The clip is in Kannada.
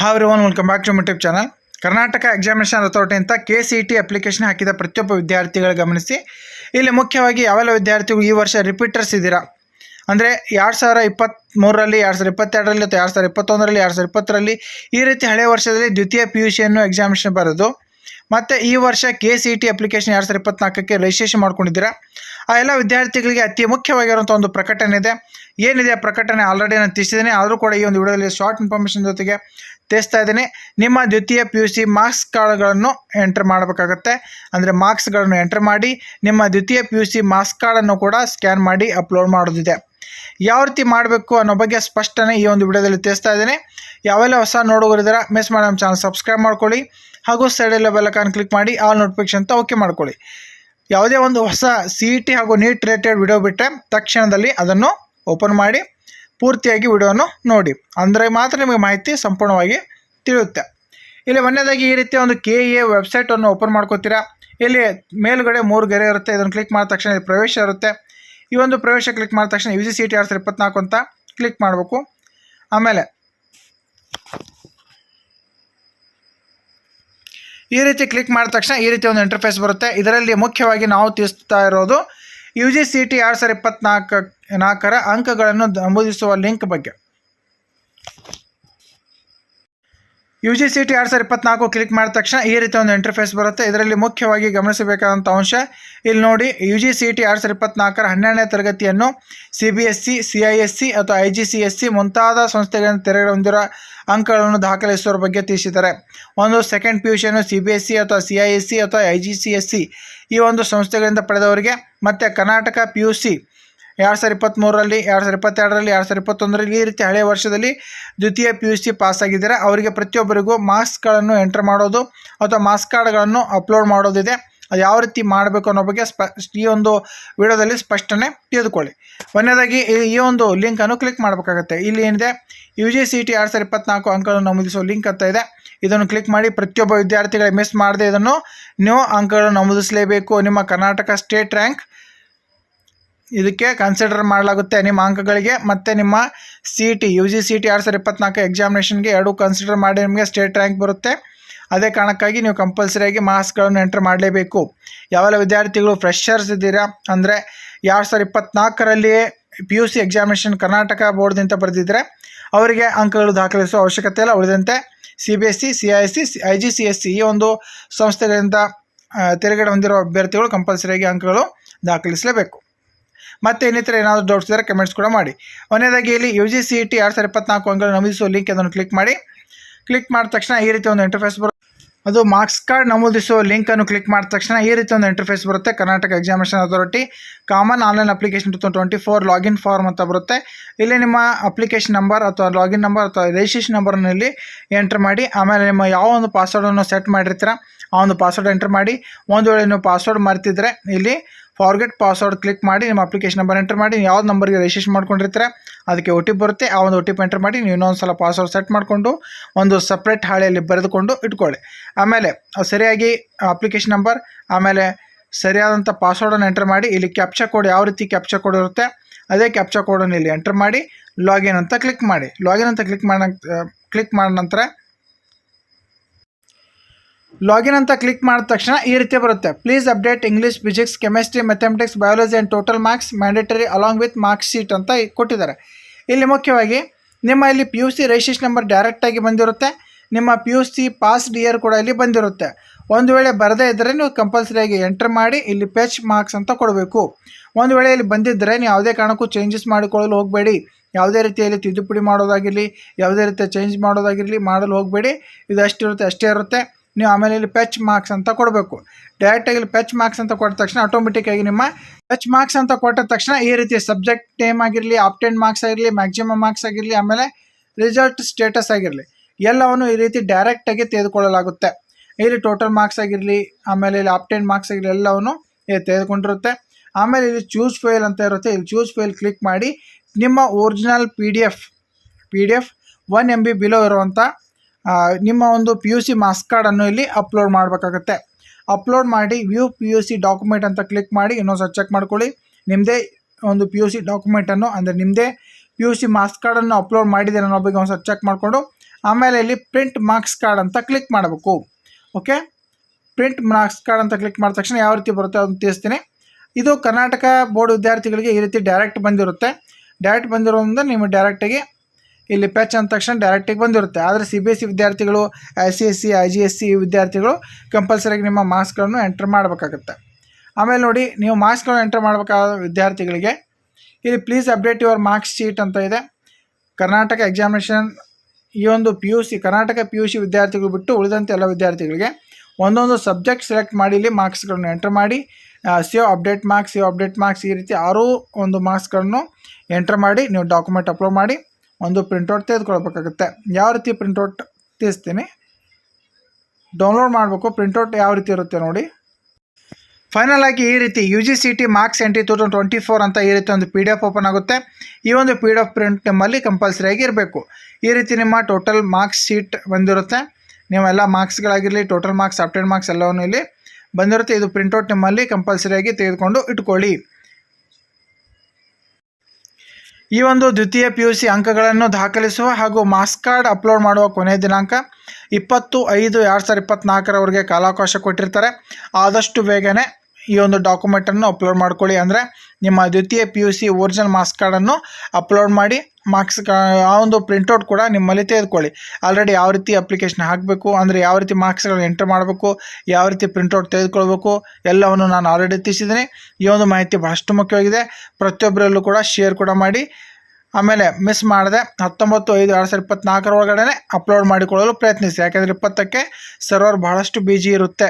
Have one welcome back to YouTube channel Karnataka examination authority ಅಂತ ಕೆ ಸಿ ಟಿ ಅಪ್ಲಿಕೇಶನ್ ಹಾಕಿದ ಪ್ರತಿಯೊಬ್ಬ ವಿದ್ಯಾರ್ಥಿಗಳು ಗಮನಿಸಿ. ಇಲ್ಲಿ ಮುಖ್ಯವಾಗಿ ಯಾವೆಲ್ಲ ವಿದ್ಯಾರ್ಥಿಗಳು ಈ ವರ್ಷ ರಿಪೀಟರ್ಸ್ ಇದ್ದೀರಾ? ಅಂದರೆ ಎರಡು ಸಾವಿರ ಇಪ್ಪತ್ತ್ಮೂರರಲ್ಲಿ ಎರಡು ಸಾವಿರ ಇಪ್ಪತ್ತೆರಡರಲ್ಲಿ ಅಥವಾ ಎರಡು ಸಾವಿರ ಇಪ್ಪತ್ತೊಂದರಲ್ಲಿ, ಎರಡು ಸಾವಿರ ಇಪ್ಪತ್ತರಲ್ಲಿ ಈ ರೀತಿ ಹಳೆಯ ವರ್ಷದಲ್ಲಿ ದ್ವಿತೀಯ ಪಿ ಯು ಸಿಯನ್ನು ಎಕ್ಸಾಮಿನೇಷನ್ ಬರೋದು, ಮತ್ತು ಈ ವರ್ಷ ಕೆ ಸಿ ಟಿ ಅಪ್ಲಿಕೇಶನ್ ಎರಡು ಸಾವಿರ ಇಪ್ಪತ್ನಾಲ್ಕಕ್ಕೆ ರಿಜಿಸ್ಟ್ರೇಷನ್ ಮಾಡ್ಕೊಂಡಿದ್ದೀರಾ? ಆ ಎಲ್ಲ ವಿದ್ಯಾರ್ಥಿಗಳಿಗೆ ಅತಿ ಮುಖ್ಯವಾಗಿರುವಂಥ ಒಂದು ಪ್ರಕಟಣೆ ಇದೆ. ಏನಿದೆ ಆ ಪ್ರಕಟಣೆ? ಆಲ್ರೆಡಿ ನಾನು ತಿಳಿಸಿದ್ದೀನಿ. ಆದರೂ ಕೂಡ ಈ ಒಂದು ವಿಡಿಯೋದಲ್ಲಿ ಶಾರ್ಟ್ ಇನ್ಫಾರ್ಮೇಷನ್ ಜೊತೆಗೆ ತಿಳಿಸ್ತಾ ಇದ್ದೀನಿ ನಿಮ್ಮ ದ್ವಿತೀಯ ಪಿ ಯು ಸಿ ಮಾರ್ಕ್ಸ್ ಕಾರ್ಡ್ಗಳನ್ನು ಎಂಟ್ರ್ ಮಾಡಬೇಕಾಗತ್ತೆ. ಅಂದರೆ ಮಾರ್ಕ್ಸ್ಗಳನ್ನು ಎಂಟರ್ ಮಾಡಿ, ನಿಮ್ಮ ದ್ವಿತೀಯ ಪಿ ಯು ಸಿ ಮಾರ್ಕ್ಸ್ ಕಾರ್ಡನ್ನು ಕೂಡ ಸ್ಕ್ಯಾನ್ ಮಾಡಿ ಅಪ್ಲೋಡ್ ಮಾಡೋದಿದೆ. ಯಾವ ರೀತಿ ಮಾಡಬೇಕು ಅನ್ನೋ ಬಗ್ಗೆ ಸ್ಪಷ್ಟನೆ ಈ ಒಂದು ವಿಡಿಯೋದಲ್ಲಿ ತಿಳಿಸ್ತಾ ಇದ್ದೀನಿ. ಯಾವೆಲ್ಲ ಹೊಸ ನೋಡುಗರಿದ್ದೀರಾ ಮಿಸ್ ಮಾಡಿ ನಮ್ಮ ಚಾನಲ್ ಸಬ್ಸ್ಕ್ರೈಬ್ ಮಾಡ್ಕೊಳ್ಳಿ. ಹಾಗೂ ಸೈಡಲ್ಲಿ ಬೆಲ್ಲಕಾನ್ ಕ್ಲಿಕ್ ಮಾಡಿ ಆಲ್ ನೋಟಿಫಿಕೇಶನ್ ಅಂತ ಓಕೆ ಮಾಡ್ಕೊಳ್ಳಿ. ಯಾವುದೇ ಒಂದು ಹೊಸ ಸಿ ಟಿ ಹಾಗೂ ನೀಟ್ ರಿಲೇಟೆಡ್ ವಿಡಿಯೋ ಬಿಟ್ಟರೆ ತಕ್ಷಣದಲ್ಲಿ ಅದನ್ನು ಓಪನ್ ಮಾಡಿ. ಪೂರ್ತಿಯಾಗಿ ವಿಡಿಯೋನು ನೋಡಿ. ಅಂದರೆ ಮಾತ್ರ ನಿಮಗೆ ಮಾಹಿತಿ ಸಂಪೂರ್ಣವಾಗಿ ತಿಳಿಯುತ್ತೆ. ಇಲ್ಲಿ ಒಂದನೇದಾಗಿ ಈ ರೀತಿಯ ಒಂದು ಕೆ ಎ ವೆಬ್ಸೈಟನ್ನು ಓಪನ್ ಮಾಡ್ಕೋತೀರಾ? ಇಲ್ಲಿ ಮೇಲುಗಡೆ ಮೂರು ಗೆರೆ ಇರುತ್ತೆ. ಇದನ್ನು ಕ್ಲಿಕ್ ಮಾಡಿದ ತಕ್ಷಣ ಇಲ್ಲಿ ಪ್ರವೇಶ ಇರುತ್ತೆ. ಈ ಒಂದು ಪ್ರವೇಶ ಕ್ಲಿಕ್ ಮಾಡಿದ ತಕ್ಷಣ U G C T R ಅಂತ ಕ್ಲಿಕ್ ಮಾಡಬೇಕು. ಆಮೇಲೆ ಈ ರೀತಿ ಕ್ಲಿಕ್ ಮಾಡಿದ ತಕ್ಷಣ ಈ ರೀತಿ ಒಂದು ಇಂಟರ್ಫೇಸ್ ಬರುತ್ತೆ. ಇದರಲ್ಲಿ ಮುಖ್ಯವಾಗಿ ನಾವು ತಿಳಿಸ್ತಾ ಇರೋದು ಯು ಜಿ ಸಿ ಟಿ ಎರಡು ಸಾವಿರದ ಇಪ್ಪತ್ನಾಲ್ಕು ನಾಲ್ಕರ ಅಂಕಗಳನ್ನು ನಮೂದಿಸುವ ಲಿಂಕ್ ಬಗ್ಗೆ. ಯು ಜಿ ಸಿ ಟಿ ಎರಡು ಸಾವಿರದ ಇಪ್ಪತ್ನಾಲ್ಕು ಕ್ಲಿಕ್ ಮಾಡಿದ ತಕ್ಷಣ ಈ ರೀತಿ ಒಂದು ಇಂಟರ್ಫೇಸ್ ಬರುತ್ತೆ. ಇದರಲ್ಲಿ ಮುಖ್ಯವಾಗಿ ಗಮನಿಸಬೇಕಾದಂಥ ಅಂಶ, ಇಲ್ಲಿ ನೋಡಿ ಯು ಜಿ ಸಿ ಟಿ ಎರಡು ಸಾವಿರದ ಇಪ್ಪತ್ನಾಲ್ಕರ ಹನ್ನೆರಡನೇ ತರಗತಿಯನ್ನು C B S C C I S C ಅಥವಾ I G C S C ಮುಂತಾದ ಸಂಸ್ಥೆಗಳನ್ನು ತೆರೆಗೆ ಹೊಂದಿರೋ ಅಂಕಗಳನ್ನು ದಾಖಲಿಸುವ ಬಗ್ಗೆ ತಿಳಿಸಿದ್ದಾರೆ. ಒಂದು ಸೆಕೆಂಡ್ ಪಿ ಯು ಸಿಯನ್ನು ಸಿ ಬಿ ಎಸ್ ಸಿ ಅಥವಾ ಸಿ ಐ ಎಸ್ ಸಿ ಅಥವಾ I G C S C ಈ ಒಂದು ಸಂಸ್ಥೆಗಳಿಂದ ಪಡೆದವರಿಗೆ, ಮತ್ತು ಕರ್ನಾಟಕ ಪಿ ಯು ಸಿ ಎರಡು ಸಾವಿರದ ಇಪ್ಪತ್ತ್ಮೂರರಲ್ಲಿ ಎರಡು ಸಾವಿರದ ಇಪ್ಪತ್ತೆರಡರಲ್ಲಿ, ಎರಡು ಸಾವಿರದ ಇಪ್ಪತ್ತೊಂದರಲ್ಲಿ ಈ ರೀತಿ ಹಳೆಯ ವರ್ಷದಲ್ಲಿ ದ್ವಿತೀಯ ಪಿ ಯು ಸಿ ಪಾಸಾಗಿದ್ದಾರೆ ಅವರಿಗೆ ಪ್ರತಿಯೊಬ್ಬರಿಗೂ ಮಾಸ್ಕ್ಗಳನ್ನು ಎಂಟರ್ ಮಾಡೋದು ಅಥವಾ ಮಾರ್ಕ್ಸ್ ಕಾರ್ಡ್ಗಳನ್ನು ಅಪ್ಲೋಡ್ ಮಾಡೋದಿದೆ. ಅದು ಯಾವ ರೀತಿ ಮಾಡಬೇಕು ಅನ್ನೋ ಬಗ್ಗೆ ಸ್ಪ, ಈ ಒಂದು ವಿಡಿಯೋದಲ್ಲಿ ಸ್ಪಷ್ಟನೆ ತಿಳಿದುಕೊಳ್ಳಿ. ಒಂದನೇದಾಗಿ, ಈ- ಒಂದು ಲಿಂಕನ್ನು ಕ್ಲಿಕ್ ಮಾಡಬೇಕಾಗತ್ತೆ. ಇಲ್ಲಿ ಏನಿದೆ? ಯು ಜಿ ಸಿ ಟಿ ಎರಡು ಸಾವಿರದ ಇಪ್ಪತ್ತ್ನಾಲ್ಕು ಅಂಕಗಳನ್ನು ನಮೂದಿಸುವ ಲಿಂಕ್ ಅಂತ ಇದೆ. ಇದನ್ನು ಕ್ಲಿಕ್ ಮಾಡಿ ಪ್ರತಿಯೊಬ್ಬ ವಿದ್ಯಾರ್ಥಿಗಳಿಗೆ ಮಿಸ್ ಮಾಡದೆ ಇದನ್ನು ನೀವು ಅಂಕಗಳನ್ನು ನಮೂದಿಸಲೇಬೇಕು. ನಿಮ್ಮ ಕರ್ನಾಟಕ ಸ್ಟೇಟ್ ರ್ಯಾಂಕ್ ಇದಕ್ಕೆ ಕನ್ಸಿಡರ್ ಮಾಡಲಾಗುತ್ತೆ. ನಿಮ್ಮ ಅಂಕಗಳಿಗೆ ಮತ್ತು ನಿಮ್ಮ C T U G C T ಎರಡು ಸಾವಿರದ ಇಪ್ಪತ್ನಾಲ್ಕು ಎಕ್ಸಾಮಿನೇಷನ್ಗೆ ಎರಡೂ ಕನ್ಸಿಡರ್ ಮಾಡಿ ನಿಮಗೆ ಸ್ಟೇಟ್ ರ್ಯಾಂಕ್ ಬರುತ್ತೆ. ಅದೇ ಕಾರಣಕ್ಕಾಗಿ ನೀವು ಕಂಪಲ್ಸರಿಯಾಗಿ ಮಾರ್ಕ್ಸ್ಗಳನ್ನು ಎಂಟ್ರ್ ಮಾಡಲೇಬೇಕು. ಯಾವೆಲ್ಲ ವಿದ್ಯಾರ್ಥಿಗಳು ಫ್ರೆಶರ್ಸ್ ಇದ್ದೀರಾ? ಅಂದರೆ ಎರಡು ಸಾವಿರದ ಇಪ್ಪತ್ನಾಲ್ಕರಲ್ಲಿಯೇ P U C examination Karnataka ಬೋರ್ಡ್ದಿಂದ ಬರೆದಿದ್ದರೆ ಅವರಿಗೆ ಅಂಕಗಳು ದಾಖಲಿಸುವ ಅವಶ್ಯಕತೆ ಇಲ್ಲ. ಉಳಿದಂತೆ C B S C C I C I G C S C ಈ ಒಂದು ಸಂಸ್ಥೆಗಳಿಂದ ತಿರುಗಡೆ ಹೊಂದಿರುವ ಹೊಂದಿರೋ ಅಭ್ಯರ್ಥಿಗಳು ಕಂಪಲ್ಸರಿಯಾಗಿ ಅಂಕಗಳು ದಾಖಲಿಸಲೇಬೇಕು. ಮತ್ತೆ ಇನ್ನಿತರ ಏನಾದರೂ ಡೌಟ್ಸ್ ಇದ್ದರೆ ಕಮೆಂಟ್ಸ್ ಕೂಡ ಮಾಡಿ. ಒಂದೇದಾಗಿ ಇಲ್ಲಿ U G C E T ಎರಡು ಸಾವಿರ ಇಪ್ಪತ್ನಾಲ್ಕು ಅಂಕಗಳು ನಮೂದಿಸುವ ಲಿಂಕ್ ಅದನ್ನು ಕ್ಲಿಕ್ ಮಾಡಿ. ಕ್ಲಿಕ್ ಮಾಡಿದ ತಕ್ಷಣ ಈ ರೀತಿ ಒಂದು ಇಂಟರ್ಫೇಸ್ ಬರುತ್ತೆ ಅದು ಮಾರ್ಕ್ಸ್ ಕಾರ್ಡ್ ನಮೂದಿಸುವ ಲಿಂಕನ್ನು ಕ್ಲಿಕ್ ಮಾಡಿದ ತಕ್ಷಣ ಈ ರೀತಿ ಒಂದು ಇಂಟರ್ಫೇಸ್ ಬರುತ್ತೆ. Karnataka examination authority common online application two twenty four login form ಅಂತ ಬರುತ್ತೆ. ಇಲ್ಲಿ ನಿಮ್ಮ ಅಪ್ಲಿಕೇಶನ್ ನಂಬರ್ ಅಥವಾ ಲಾಗಿನ್ ನಂಬರ್ ಅಥವಾ ರಿಜಿಸ್ಟ್ರೇಷನ್ ನಂಬರ್ನಲ್ಲಿ ಎಂಟರ್ ಮಾಡಿ. ಆಮೇಲೆ ನಿಮ್ಮ ಯಾವ ಒಂದು ಪಾಸ್ವರ್ಡನ್ನು ಸೆಟ್ ಮಾಡಿರ್ತೀರ, ಆ ಒಂದು ಪಾಸ್ವರ್ಡ್ ಎಂಟ್ರ್ ಮಾಡಿ. ಒಂದು ವೇಳೆ ನೀವು ಪಾಸ್ವರ್ಡ್ ಮರ್ತಿದ್ರೆ ಇಲ್ಲಿ ಫಾರ್ಗೆಟ್ ಪಾಸ್ವರ್ಡ್ ಕ್ಲಿಕ್ ಮಾಡಿ ನಿಮ್ಮ ಅಪ್ಲಿಕೇಶನ್ ನಂಬರ್ ಎಂಟರ್ ಮಾಡಿ, ನೀವು ಯಾವ್ದು ನಂಬರ್ಗೆ ರಿಜಿಸ್ಟ್ರೇಷನ್ ಮಾಡ್ಕೊಂಡಿರ್ತೀರ, ಅದಕ್ಕೆ ಒ ಟಿ ಪಿ ಬರುತ್ತೆ, ಆ ಒಂದು ಒ ಟಿ ಪಿ ಎಂಟರ್ ಮಾಡಿ ನೀವು ಇನ್ನೊಂದು ಸಲ ಪಾಸ್ವರ್ಡ್ ಸೆಟ್ ಮಾಡಿಕೊಂಡು, ಒಂದು ಸಪ್ರೇಟ್ ಹಾಳೆಯಲ್ಲಿ ಬರೆದುಕೊಂಡು ಇಟ್ಕೊಳ್ಳಿ. ಆಮೇಲೆ ಸರಿಯಾಗಿ ಅಪ್ಲಿಕೇಶನ್ ನಂಬರ್ ಆಮೇಲೆ ಸರಿಯಾದಂಥ ಪಾಸ್ವರ್ಡನ್ನು ಎಂಟರ್ ಮಾಡಿ, ಇಲ್ಲಿ ಕ್ಯಾಪ್ಚಾ ಕೋಡ್ ಯಾವ ರೀತಿ ಕ್ಯಾಪ್ಚಾ ಕೋಡ್ ಇರುತ್ತೆ, ಅದೇ ಕ್ಯಾಪ್ಚಾ ಕೋಡನ್ನು ಇಲ್ಲಿ ಎಂಟರ್ ಮಾಡಿ ಲಾಗಿನ್ ಅಂತ ಕ್ಲಿಕ್ ಮಾಡಿ. ಲಾಗಿನ್ ಅಂತ ಕ್ಲಿಕ್ ಮಾಡ ಕ್ಲಿಕ್ ಮಾಡಿದ ನಂತರ ಲಾಗಿನ್ ಅಂತ ಕ್ಲಿಕ್ ಮಾಡಿದ ತಕ್ಷಣ ಈ ರೀತಿ ಬರುತ್ತೆ. Please update English physics chemistry mathematics biology and total marks mandatory along with marks sheet ಅಂತ ಕೊಟ್ಟಿದ್ದಾರೆ. ಇಲ್ಲಿ ಮುಖ್ಯವಾಗಿ ನಿಮ್ಮ ಇಲ್ಲಿ P U C registration number ಡೈರೆಕ್ಟಾಗಿ ಬಂದಿರುತ್ತೆ. ನಿಮ್ಮ P U C pass year ಕೂಡ ಇಲ್ಲಿ ಬಂದಿರುತ್ತೆ. ಒಂದು ವೇಳೆ ಬರದೇ ಇದ್ದರೆ ನೀವು ಕಂಪಲ್ಸರಿಯಾಗಿ ಎಂಟರ್ ಮಾಡಿ ಇಲ್ಲಿ ಪೆಚ್ ಮಾರ್ಕ್ಸ್ ಅಂತ ಕೊಡಬೇಕು. ಒಂದು ವೇಳೆ ಇಲ್ಲಿ ಬಂದಿದ್ದರೆ ನೀವು ಯಾವುದೇ ಕಾರಣಕ್ಕೂ ಚೇಂಜಸ್ ಮಾಡಿಕೊಳ್ಳಲು ಹೋಗಬೇಡಿ. ಯಾವುದೇ ರೀತಿಯಲ್ಲಿ ತಿದ್ದುಪಡಿ ಮಾಡೋದಾಗಿರಲಿ, ಯಾವುದೇ ರೀತಿಯ ಚೇಂಜ್ ಮಾಡೋದಾಗಿರಲಿ ಮಾಡಲು ಹೋಗಬೇಡಿ. ಇದು ಅಷ್ಟಿರುತ್ತೆ, ಅಷ್ಟೇ ಇರುತ್ತೆ. ನೀವು ಆಮೇಲೆ ಇಲ್ಲಿ ಪೆಚ್ ಮಾರ್ಕ್ಸ್ ಅಂತ ಕೊಡಬೇಕು. ಡೈರೆಕ್ಟಾಗಿ ಇಲ್ಲಿ ಪೆಚ್ ಮಾರ್ಕ್ಸ್ ಅಂತ ಕೊಟ್ಟ ತಕ್ಷಣ ಆಟೋಮೆಟಿಕ್ಕಾಗಿ ನಿಮ್ಮ ಪೆಚ್ ಮಾರ್ಕ್ಸ್ ಅಂತ ಕೊಟ್ಟ ತಕ್ಷಣ ಈ ರೀತಿ ಸಬ್ಜೆಕ್ಟ್ ನೇಮ್ ಆಗಿರಲಿ ಆಪ್ಟೆಂಡ್ ಮಾರ್ಕ್ಸ್ ಆಗಿರಲಿ ಮ್ಯಾಕ್ಸಿಮಮ್ ಮಾರ್ಕ್ಸ್ ಆಗಿರಲಿ, ಆಮೇಲೆ ರಿಸಲ್ಟ್ ಸ್ಟೇಟಸ್ ಆಗಿರಲಿ, ಎಲ್ಲವನ್ನು ಈ ರೀತಿ ಡೈರೆಕ್ಟಾಗಿ ತೆಗೆದುಕೊಳ್ಳಲಾಗುತ್ತೆ. ಇಲ್ಲಿ ಟೋಟಲ್ ಮಾರ್ಕ್ಸ್ ಆಗಿರಲಿ, ಆಮೇಲೆ ಇಲ್ಲಿ ಆಪ್ಟೆಂಡ್ ಮಾರ್ಕ್ಸ್ ಆಗಿರಲಿ, ಎಲ್ಲವನ್ನು ತೆಗೆದುಕೊಂಡಿರುತ್ತೆ. ಆಮೇಲೆ ಇಲ್ಲಿ ಚೂಸ್ ಫೈಲ್ ಅಂತ ಇರುತ್ತೆ. ಇಲ್ಲಿ ಚೂಸ್ ಫೈಲ್ ಕ್ಲಿಕ್ ಮಾಡಿ ನಿಮ್ಮ original P D F P D F one M B below ಇರುವಂಥ ನಿಮ್ಮ ಒಂದು ಪಿ ಯು ಸಿ ಮಾರ್ಕ್ಸ್ ಕಾರ್ಡನ್ನು ಇಲ್ಲಿ ಅಪ್ಲೋಡ್ ಮಾಡಬೇಕಾಗತ್ತೆ. ಅಪ್ಲೋಡ್ ಮಾಡಿ view P U C document ಅಂತ ಕ್ಲಿಕ್ ಮಾಡಿ ಇನ್ನೊಂದು ಚೆಕ್ ಮಾಡ್ಕೊಳ್ಳಿ. ನಿಮ್ಮದೇ ಒಂದು ಪಿ ಯು ಸಿ ಡಾಕ್ಯುಮೆಂಟನ್ನು ಅಂದರೆ ನಿಮ್ಮದೇ ಪಿ ಯು ಸಿ ಮಾರ್ಕ್ಸ್ ಕಾರ್ಡನ್ನು ಅಪ್ಲೋಡ್ ಮಾಡಿದೆ ಅನ್ನೋ ಬಗ್ಗೆ ಒಂದು ಚೆಕ್ ಮಾಡಿಕೊಂಡು, ಆಮೇಲೆ ಇಲ್ಲಿ ಪ್ರಿಂಟ್ ಮಾರ್ಕ್ಸ್ ಕಾರ್ಡ್ ಅಂತ ಕ್ಲಿಕ್ ಮಾಡಬೇಕು. ಓಕೆ ಪ್ರಿಂಟ್ ಮಾರ್ಕ್ಸ್ ಕಾರ್ಡ್ ಅಂತ ಕ್ಲಿಕ್ ಮಾಡಿದ ತಕ್ಷಣ ಯಾವ ರೀತಿ ಬರುತ್ತೆ ಅದನ್ನು ತಿಳಿಸ್ತೀನಿ. ಇದು ಕರ್ನಾಟಕ ಬೋರ್ಡ್ ವಿದ್ಯಾರ್ಥಿಗಳಿಗೆ ಈ ರೀತಿ ಡೈರೆಕ್ಟ್ ಬಂದಿರುತ್ತೆ. ಡೈರೆಕ್ಟ್ ಬಂದಿರೋದ್ರಿಂದ ನೀವು ಡೈರೆಕ್ಟಾಗಿ ಇಲ್ಲಿ ಪ್ಯಾಚ್ ಅಂದ ತಕ್ಷಣ ಡೈರೆಕ್ಟಿಗೆ ಬಂದಿರುತ್ತೆ. ಆದರೆ ಸಿ ಬಿ ಎಸ್ ಸಿ ವಿದ್ಯಾರ್ಥಿಗಳು I C S C I G S C ವಿದ್ಯಾರ್ಥಿಗಳು ಕಂಪಲ್ಸರಿಯಾಗಿ ನಿಮ್ಮ ಮಾರ್ಕ್ಸ್ಗಳನ್ನು ಎಂಟ್ರ್ ಮಾಡಬೇಕಾಗುತ್ತೆ. ಆಮೇಲೆ ನೋಡಿ, ನೀವು ಮಾರ್ಕ್ಸ್ಗಳನ್ನು ಎಂಟ್ರ್ ಮಾಡಬೇಕಾದ ವಿದ್ಯಾರ್ಥಿಗಳಿಗೆ ಇಲ್ಲಿ please update your marks sheet ಅಂತ ಇದೆ. ಕರ್ನಾಟಕ ಎಕ್ಸಾಮಿನೇಷನ್ ಈ ಒಂದು P U C Karnataka P U C ವಿದ್ಯಾರ್ಥಿಗಳು ಬಿಟ್ಟು ಉಳಿದಂತೆ ಎಲ್ಲ ವಿದ್ಯಾರ್ಥಿಗಳಿಗೆ ಒಂದೊಂದು ಸಬ್ಜೆಕ್ಟ್ ಸೆಲೆಕ್ಟ್ ಮಾಡಿ ಇಲ್ಲಿ ಮಾರ್ಕ್ಸ್ಗಳನ್ನು ಎಂಟ್ರ್ ಮಾಡಿ save update marks save update marks ಈ ರೀತಿ ಆರೂ ಒಂದು ಮಾರ್ಕ್ಸ್ಗಳನ್ನು ಎಂಟ್ರ್ ಮಾಡಿ, ನೀವು ಡಾಕ್ಯುಮೆಂಟ್ ಅಪ್ಲೋಡ್ ಮಾಡಿ. ಒಂದು ಪ್ರಿಂಟೌಟ್ ತೆಗೆದುಕೊಳ್ಬೇಕಾಗುತ್ತೆ. ಯಾವ ರೀತಿ ಪ್ರಿಂಟೌಟ್ ತಿಳಿಸ್ತೀನಿ ಡೌನ್ಲೋಡ್ ಮಾಡಬೇಕು. ಪ್ರಿಂಟೌಟ್ ಯಾವ ರೀತಿ ಇರುತ್ತೆ ನೋಡಿ. ಫೈನಲ್ ಆಗಿ ಈ ರೀತಿ U G C T marks entry two thousand twenty four ಅಂತ ಈ ರೀತಿ ಒಂದು ಪಿ ಡಿ ಎಫ್ ಓಪನ್ ಆಗುತ್ತೆ. ಈ ಒಂದು ಪಿ ಡಿ ಎಫ್ ಪ್ರಿಂಟ್ ನಿಮ್ಮಲ್ಲಿ ಕಂಪಲ್ಸರಿ ಇರಬೇಕು. ಈ ರೀತಿ ನಿಮ್ಮ ಟೋಟಲ್ ಮಾರ್ಕ್ಸ್ ಶೀಟ್ ಬಂದಿರುತ್ತೆ. ನೀವೆಲ್ಲ ಮಾರ್ಕ್ಸ್ಗಳಾಗಿರಲಿ ಟೋಟಲ್ ಮಾರ್ಕ್ಸ್ ಅಪ್ಡೇಟ್ ಮಾರ್ಕ್ಸ್ ಎಲ್ಲವನ್ನು ಇಲ್ಲಿ ಬಂದಿರುತ್ತೆ. ಇದು ಪ್ರಿಂಟೌಟ್ ನಿಮ್ಮಲ್ಲಿ ಕಂಪಲ್ಸರಿಯಾಗಿ ತೆಗೆದುಕೊಂಡು ಇಟ್ಕೊಳ್ಳಿ. ಈ ಒಂದು ದ್ವಿತೀಯ ಪಿ ಯು ಸಿ ಅಂಕಗಳನ್ನು ದಾಖಲಿಸುವ ಹಾಗೂ ಮಾಸ್ ಕಾರ್ಡ್ ಅಪ್ಲೋಡ್ ಮಾಡುವ ಕೊನೆಯ ದಿನಾಂಕ ಇಪ್ಪತ್ತು ಐದು ಎರಡು ಸಾವಿರದ ಇಪ್ಪತ್ತ್ನಾಲ್ಕರವರೆಗೆ ಕಾಲಾವಕಾಶ ಕೊಟ್ಟಿರ್ತಾರೆ. ಆದಷ್ಟು ಬೇಗನೆ ಈ ಒಂದು ಡಾಕ್ಯುಮೆಂಟನ್ನು ಅಪ್ಲೋಡ್ ಮಾಡ್ಕೊಳ್ಳಿ. ಅಂದರೆ ನಿಮ್ಮ ದ್ವಿತೀಯ P U C original marks ಕಾರ್ಡನ್ನು ಅಪ್ಲೋಡ್ ಮಾಡಿ ಮಾರ್ಕ್ಸ್ ಆ ಒಂದು ಪ್ರಿಂಟೌಟ್ ಕೂಡ ನಿಮ್ಮಲ್ಲಿ ತೆಗೆದುಕೊಳ್ಳಿ. ಆಲ್ರೆಡಿ ಯಾವ ರೀತಿ ಅಪ್ಲಿಕೇಶನ್ ಹಾಕಬೇಕು, ಅಂದರೆ ಯಾವ ರೀತಿ ಮಾರ್ಕ್ಸ್ಗಳನ್ನು ಎಂಟರ್ ಮಾಡಬೇಕು, ಯಾವ ರೀತಿ ಪ್ರಿಂಟೌಟ್ ತೆಗೆದುಕೊಳ್ಬೇಕು, ಎಲ್ಲವನ್ನು ನಾನು ಆಲ್ರೆಡಿ ತಿಳಿಸಿದ್ದೀನಿ. ಈ ಒಂದು ಮಾಹಿತಿ ಬಹಳಷ್ಟು ಮುಖ್ಯವಾಗಿದೆ. ಪ್ರತಿಯೊಬ್ಬರಲ್ಲೂ ಕೂಡ ಶೇರ್ ಕೂಡ ಮಾಡಿ. ಆಮೇಲೆ ಮಿಸ್ ಮಾಡದೆ ಹತ್ತೊಂಬತ್ತು ಐದು ಎರಡು ಸಾವಿರದ ಇಪ್ಪತ್ತ್ನಾಲ್ಕರ ಒಳಗಡೆ ಅಪ್ಲೋಡ್ ಮಾಡಿಕೊಳ್ಳಲು ಪ್ರಯತ್ನಿಸಿ. ಯಾಕೆಂದರೆ ಇಪ್ಪತ್ತಕ್ಕೆ ಸರ್ವರ್ ಬಹಳಷ್ಟು ಬಿಜಿ ಇರುತ್ತೆ.